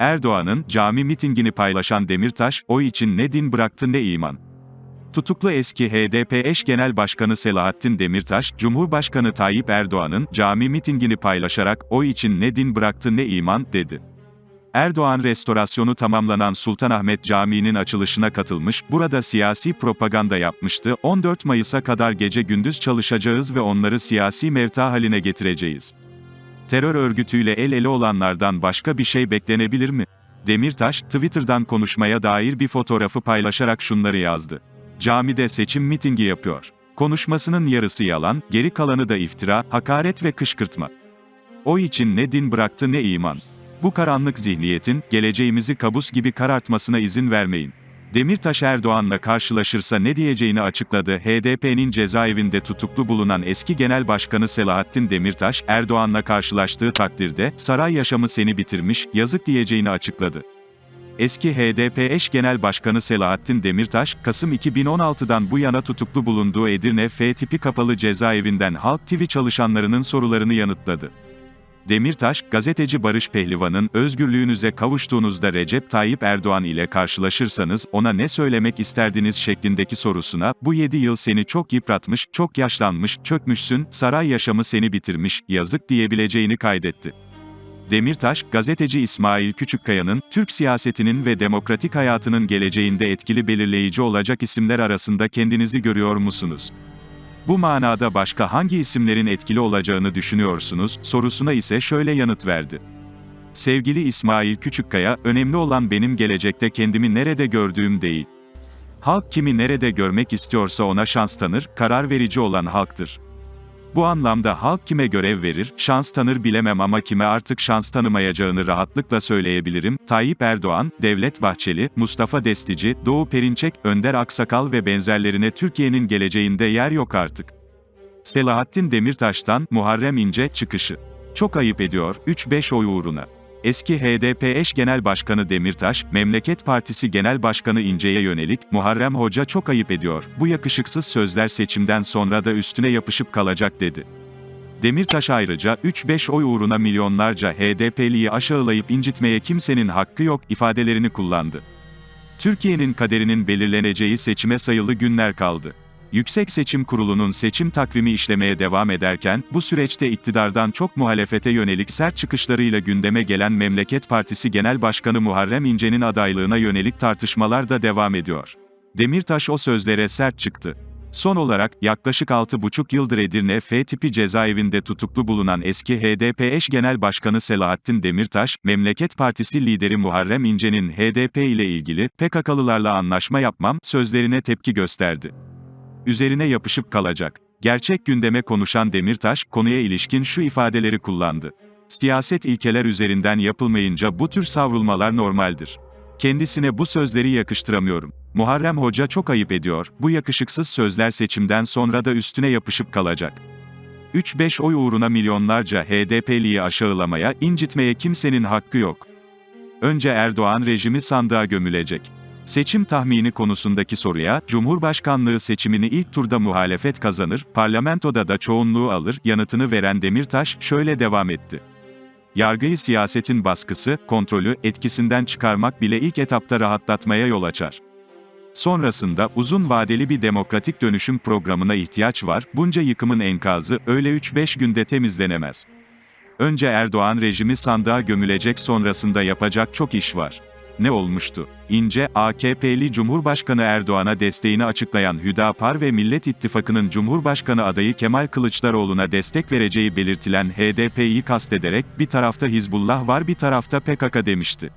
Erdoğan'ın cami mitingini paylaşan Demirtaş, oy için ne din bıraktı ne iman. Tutuklu eski HDP eş genel başkanı Selahattin Demirtaş, Cumhurbaşkanı Tayyip Erdoğan'ın cami mitingini paylaşarak oy için ne din bıraktı ne iman dedi. Erdoğan restorasyonu tamamlanan Sultanahmet Camii'nin açılışına katılmış, burada siyasi propaganda yapmıştı. 14 Mayıs'a kadar gece gündüz çalışacağız ve onları siyasi mevta haline getireceğiz. Terör örgütüyle el ele olanlardan başka bir şey beklenebilir mi? Demirtaş, Twitter'dan konuşmaya dair bir fotoğrafı paylaşarak şunları yazdı. Camide seçim mitingi yapıyor. Konuşmasının yarısı yalan, geri kalanı da iftira, hakaret ve kışkırtma. O için ne din bıraktı ne iman. Bu karanlık zihniyetin, geleceğimizi kabus gibi karartmasına izin vermeyin. Demirtaş Erdoğan'la karşılaşırsa ne diyeceğini açıkladı. HDP'nin cezaevinde tutuklu bulunan eski genel başkanı Selahattin Demirtaş, Erdoğan'la karşılaştığı takdirde, saray yaşamı seni bitirmiş, yazık diyeceğini açıkladı. Eski HDP eş genel başkanı Selahattin Demirtaş, Kasım 2016'dan bu yana tutuklu bulunduğu Edirne F tipi kapalı cezaevinden Halk TV çalışanlarının sorularını yanıtladı. Demirtaş, gazeteci Barış Pehlivan'ın özgürlüğünüze kavuştuğunuzda Recep Tayyip Erdoğan ile karşılaşırsanız ona ne söylemek isterdiniz şeklindeki sorusuna, bu 7 yıl seni çok yıpratmış, çok yaşlanmış, çökmüşsün, saray yaşamı seni bitirmiş, yazık diyebileceğini kaydetti. Demirtaş, gazeteci İsmail Küçükkaya'nın, Türk siyasetinin ve demokratik hayatının geleceğinde etkili belirleyici olacak isimler arasında kendinizi görüyor musunuz? Bu manada başka hangi isimlerin etkili olacağını düşünüyorsunuz, sorusuna ise şöyle yanıt verdi. Sevgili İsmail Küçükkaya, önemli olan benim gelecekte kendimi nerede gördüğüm değil. Halk kimi nerede görmek istiyorsa ona şans tanır, karar verici olan halktır. Bu anlamda halk kime görev verir, şans tanır bilemem ama kime artık şans tanımayacağını rahatlıkla söyleyebilirim. Tayyip Erdoğan, Devlet Bahçeli, Mustafa Destici, Doğu Perinçek, Önder Aksakal ve benzerlerine Türkiye'nin geleceğinde yer yok artık. Selahattin Demirtaş'tan, Muharrem İnce, çıkışı. Çok ayıp ediyor, 3-5 oy uğruna. Eski HDP eş genel başkanı Demirtaş, Memleket Partisi Genel Başkanı İnce'ye yönelik, Muharrem Hoca çok ayıp ediyor, bu yakışıksız sözler seçimden sonra da üstüne yapışıp kalacak dedi. Demirtaş ayrıca, 3-5 oy uğruna milyonlarca HDP'liyi aşağılayıp incitmeye kimsenin hakkı yok ifadelerini kullandı. Türkiye'nin kaderinin belirleneceği seçime sayılı günler kaldı. Yüksek Seçim Kurulu'nun seçim takvimi işlemeye devam ederken, bu süreçte iktidardan çok muhalefete yönelik sert çıkışlarıyla gündeme gelen Memleket Partisi Genel Başkanı Muharrem İnce'nin adaylığına yönelik tartışmalar da devam ediyor. Demirtaş o sözlere sert çıktı. Son olarak, yaklaşık 6,5 yıldır Edirne F tipi cezaevinde tutuklu bulunan eski HDP eş genel başkanı Selahattin Demirtaş, Memleket Partisi lideri Muharrem İnce'nin HDP ile ilgili, PKK'lılarla anlaşma yapmam, sözlerine tepki gösterdi üzerine yapışıp kalacak. Gerçek gündeme konuşan Demirtaş, konuya ilişkin şu ifadeleri kullandı. Siyaset ilkeler üzerinden yapılmayınca bu tür savrulmalar normaldir. Kendisine bu sözleri yakıştıramıyorum. Muharrem Hoca çok ayıp ediyor, bu yakışıksız sözler seçimden sonra da üstüne yapışıp kalacak. 3-5 oy uğruna milyonlarca HDP'liyi aşağılamaya, incitmeye kimsenin hakkı yok. Önce Erdoğan rejimi sandığa gömülecek. Seçim tahmini konusundaki soruya, Cumhurbaşkanlığı seçimini ilk turda muhalefet kazanır, parlamentoda da çoğunluğu alır, yanıtını veren Demirtaş, şöyle devam etti. Yargıyı siyasetin baskısı, kontrolü, etkisinden çıkarmak bile ilk etapta rahatlatmaya yol açar. Sonrasında, uzun vadeli bir demokratik dönüşüm programına ihtiyaç var, bunca yıkımın enkazı, öyle 3-5 günde temizlenemez. Önce Erdoğan rejimi sandığa gömülecek sonrasında yapacak çok iş var ne olmuştu? İnce, AKP'li Cumhurbaşkanı Erdoğan'a desteğini açıklayan Hüdapar ve Millet İttifakı'nın Cumhurbaşkanı adayı Kemal Kılıçdaroğlu'na destek vereceği belirtilen HDP'yi kastederek, bir tarafta Hizbullah var bir tarafta PKK demişti.